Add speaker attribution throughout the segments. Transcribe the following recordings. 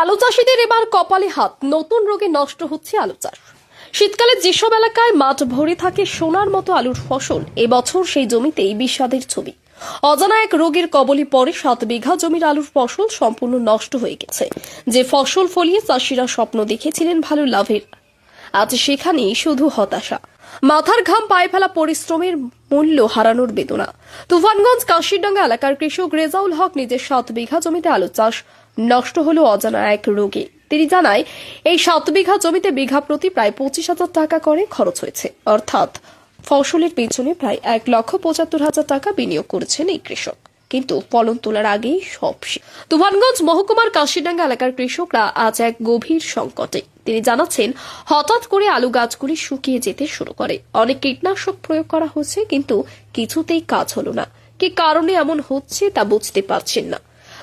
Speaker 1: আলু চাষিদের এবার কপালে হাত। নতুন রোগে নষ্ট হচ্ছে আলু চাষ। শীতকালে যেসব এলাকায় মাঠ ভরে থাকে সোনার মতো আলুর ফসল, এবছর সেই জমিতেই বিষাদের ছবি। অজানা এক রোগের কবলে পড়ে সাত বিঘা জমির আলুর ফসল সম্পূর্ণ নষ্ট হয়ে গেছে। যে ফসল ফলিয়ে চাষিরা স্বপ্ন দেখেছিলেন ভালো লাভের। আজ সেখানেই শুধু হতাশা। মাথার ঘাম পায়ে ফেলা পরিশ্রমের মূল্য হারানোর বেদনা। তুফানগঞ্জ কাশিরডাঙ্গা এলাকার কৃষক রেজাউল হক নিজের সাত বিঘা জমিতে আলু চাষ নষ্ট হলো অজানা এক রোগে। তিনি জানায়, এই সাত বিঘা জমিতে বিঘা প্রতি প্রায় পঁচিশ হাজার টাকা করে খরচ হয়েছে। অর্থাৎ ফসলের পেছনে প্রায় এক লক্ষ পঁচাত্তর হাজার টাকা বিনিয়োগ করেছেন এই কৃষক। কিন্তু ফলন তোলার আগেই সব তুফানগঞ্জ মহকুমার কাশিডাঙ্গা এলাকার কৃষকরা আজ এক গভীর সংকটে। তিনি জানাচ্ছেন, হঠাৎ করে আলু গাছগুলি শুকিয়ে যেতে শুরু করে। অনেক কীটনাশক প্রয়োগ করা হচ্ছে, কিন্তু কিছুতেই কাজ হলো না। কি কারণে এমন হচ্ছে তা বুঝতে পারছেন না।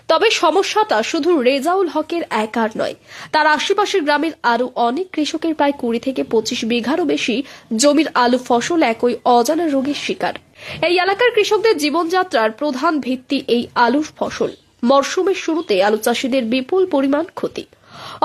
Speaker 1: তবে সমস্যাটা শুধু রেজাউল হকের একার নয়। তার আশেপাশের গ্রামের আরও অনেক কৃষকের প্রায় কুড়ি থেকে পঁচিশ বিঘারও বেশি জমির আলু ফসল একই অজানা রোগের শিকার। এই এলাকার কৃষকদের জীবনযাত্রার প্রধান ভিত্তি এই আলুর ফসল। মরশুমের শুরুতে আলু চাষিদের বিপুল পরিমাণ ক্ষতি।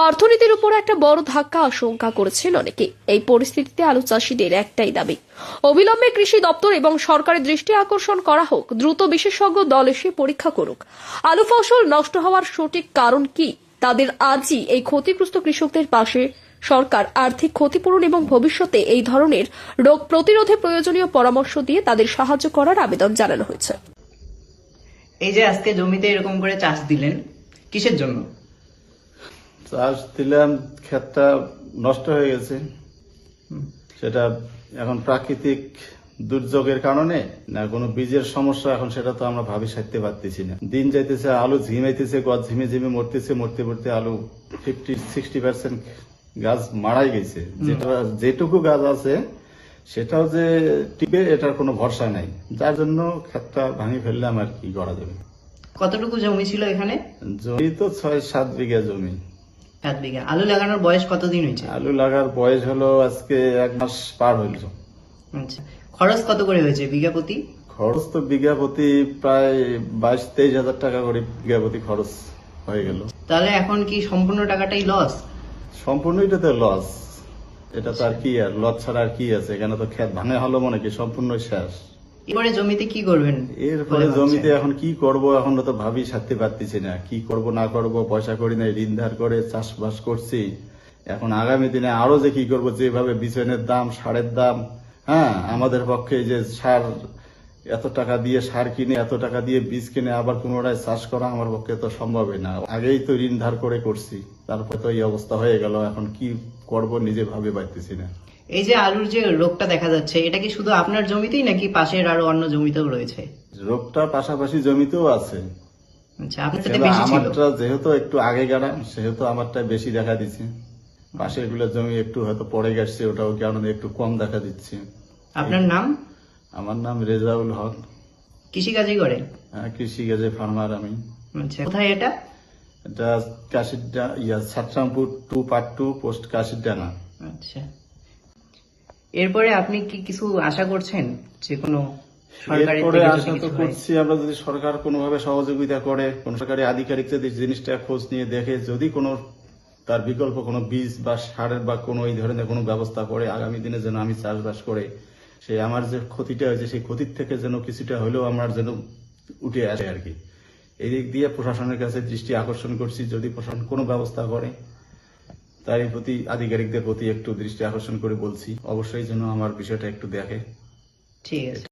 Speaker 1: অর্থনীতির উপর একটা বড় ধাক্কা আশঙ্কা করেছেন অনেকে। এই পরিস্থিতিতে আলু চাষিদের একটাই দাবি। অবিলম্বে কৃষি দপ্তর এবং সরকারের দৃষ্টি আকর্ষণ করা হোক, দ্রুত বিশেষজ্ঞ দল এসে পরীক্ষা করুক। আলু ফসল নষ্ট হওয়ার সঠিক কারণ কি? তাদের আজই এই ক্ষতিগ্রস্ত কৃষকদের পাশে সরকার আর্থিক ক্ষতিপূরণ এবং ভবিষ্যতে এই ধরনের রোগ প্রতিরোধে প্রয়োজনীয় পরামর্শ দিয়ে তাদের সাহায্য করার আবেদন জানানো হয়েছে।
Speaker 2: এই যে আজকে জমিতে এরকম করে চাষ দিলেন, কিসের জন্য?
Speaker 3: চাষ দিলাম ক্ষেতটা নষ্ট হয়ে গেছে। সেটা এখন প্রাকৃতিক দুর্যোগের কারণে না কোনো বীজের সমস্যা এখন সেটা তো আমরা ভাবি সারতে পারতেছি না। দিন যাইতেছে আলু ঝিমাইতেছে গছ ঝিমে ঝিমে মরতেছে মরতে মরতে আলু ফিফটি সিক্সটি পার্সেন্ট গাছ মারাই গেছে। যেটা যেটুকু গাছ আছে সেটাও যে টিপে এটার কোনো ভরসা নাই। যার জন্য ক্ষেতটা ভাঙি ফেললাম আর কি করা যাবে।
Speaker 2: কতটুকু জমি ছিল এখানে?
Speaker 3: জমি তো ছয় সাত বিঘা জমি।
Speaker 2: সাত বিঘা। আলু লাগানোর বয়স কতদিন হয়েছে?
Speaker 3: আলু লাগার বয়স হলো আজকে এক মাস পার হইল।
Speaker 2: আচ্ছা। খরচ কত করে হয়েছে বিঘা প্রতি?
Speaker 3: খরচ তো বিঘা প্রতি প্রায় বাইশ তেইশ হাজার টাকা করে বিঘা প্রতি খরচ হয়ে গেল।
Speaker 2: তাহলে এখন কি সম্পূর্ণ টাকাটাই লস
Speaker 3: সম্পূর্ণ এটা তো লস এটা তো আর কি আর লস ছাড়া আর কি আছে? এখানে তো ক্ষেত ভাঙে হলো মনে কি সম্পূর্ণ শেষ।
Speaker 2: এবারে জমিতে কি করবেন?
Speaker 3: এরপরে জমিতে এখন কি করব? এখন তো ভাবি সারতে পারতেছি না। কি করব না করব পয়সা করি না ঋণ ধার করে চাষবাস করছি। এখন আগামী দিনে আরও যে কি করব যেভাবে বিছনের দাম সারের দাম হ্যাঁ আমাদের পক্ষে যে সার এত টাকা দিয়ে সার কিনে এত টাকা দিয়ে বীজ কিনে আবার পুনরায় চাষ করা আমার পক্ষে তো সম্ভবই না। আগেই তো ঋণ ধার করে করছি। তারপরে তো এই অবস্থা হয়ে গেল। এখন কি করব নিজে ভাবে পাইতেছি না।
Speaker 2: এই যে আলুর যে রোগটা দেখা যাচ্ছে এটা কি শুধু আপনার জমিতেই নাকি পাশের আরও অন্য জমিতেও রয়েছে?
Speaker 3: রোগটা পাশাপাশি জমিতেও আছে।
Speaker 2: আচ্ছা আপনার বেশি ছিল।
Speaker 3: আমারটা যেহেতু একটু আগে গেলা সেহেতু আমারটা বেশি দেখা দিচ্ছে। পাশেরগুলো জমি একটু হয়তো পড়ে গেছে ওটাও কারণে একটু কম দেখা দিচ্ছে।
Speaker 2: আপনার নাম?
Speaker 3: আমার নাম রেজাউল হক।
Speaker 2: কৃষিকাজই করে?
Speaker 3: হ্যাঁ, কৃষি কাজে ফার্মার আমি।
Speaker 2: আচ্ছা কোথায় এটা?
Speaker 3: এটা কাশির ইয়া Satrampur to part to post Kashir Danga
Speaker 2: আচ্ছা। এরপরে আপনি কি কিছু আশা করছেন যে কোনো
Speaker 3: এরপরে আশা তো করছি আমরা যদি সরকার কোনোভাবে সহযোগিতা করে কোন সরকারি আধিকারিক যদি জিনিসটা খোঁজ নিয়ে দেখে যদি কোনো তার বিকল্প কোনো বীজ বা সারের বা কোনো এই ধরনের কোনো ব্যবস্থা করে আগামী দিনে যেন আমি চাষবাস করে সেই আমার যে ক্ষতিটা হয়েছে সেই ক্ষতির থেকে যেন কিছুটা হলেও আমার যেন উঠে আসে আর কি। এই দিক দিয়ে প্রশাসনের কাছে দৃষ্টি আকর্ষণ করছি যদি প্রশাসন কোনো ব্যবস্থা করে তার প্রতি আধিকারিকদের প্রতি একটু দৃষ্টি আকর্ষণ করে বলছি। অবশ্যই যেন আমার বিষয়টা একটু দেখে।
Speaker 2: ঠিক আছে।